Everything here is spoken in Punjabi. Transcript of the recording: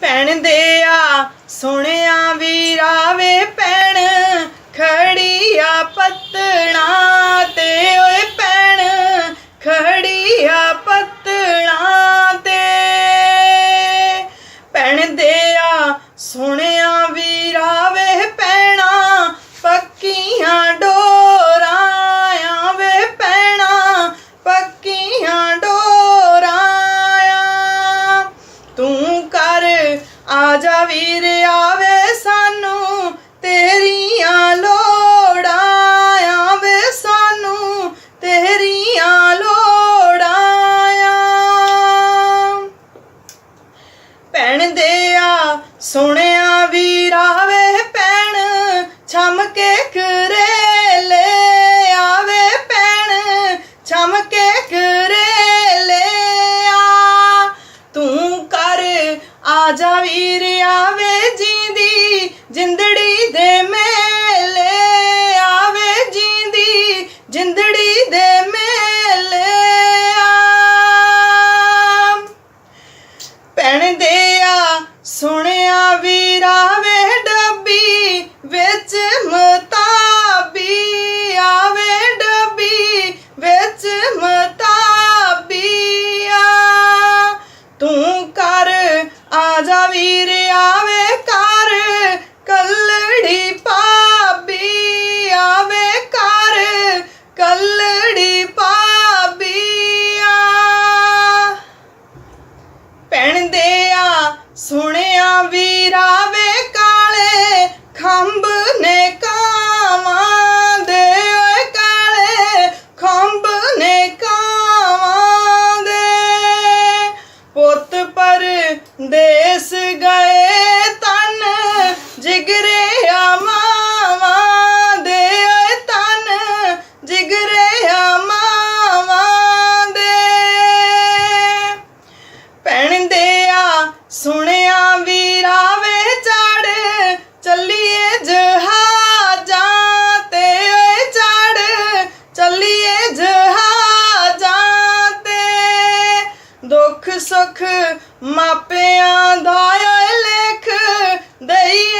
ਭੈਣ ਦੇ ਆ ਸੋਹਣਿਆ ਵੀਰਾ ਵੇ ਭੈਣ ਖੜੀ ਆ ਪਤਣਾ ਤੇ ਓਏ ਕਰ ਆ ਜਾ ਵੀਰ, ਆਵੇ ਸਾਨੂੰ। ਤੇਰੀਆਂ ਲੋੜਾਂ ਆਵੇ ਸਾਨੂੰ। ਤੇਰੀਆਂ ਲੋੜਾਂ ਭੈਣ ਦੇ ਆ ਸੋਹਣਿਆ ਵੀਰਾ ਵੇ ਭੈਣ। ਛਮ ਕੇ ਰਾਜਾ ਜਾ ਵੀਰ ਆਵੇ ਜੀਂਦੀ ਜਿੰਦੜੀ ਦੇ ਮੈਂ ਆਵੇ ਕਰ ਕੱਲੜੀ ਭਾਬੀ ਆਵੇ ਕਰ ਕੱਲੜੀ ਭਾਬੀ ਆ। ਦੇ ਆ, ਸੁਣਿਆ ਵੀਰਾ ਵੇ ਕਾਲੇ, ਖੰਭ ਨੇ ਕਾਵਾਂ ਦੇ ਓਏ ਕਾਲੇ, ਖੰਭ ਨੇ ਕਾਵਾਂ ਦੇ। ਪੁੱਤ ਪਰ ਦੇਸ ਦੁੱਖ ਸੁੱਖ ਮਾਪਿਆਂ ਦਾ ਲੇਖ ਦਈ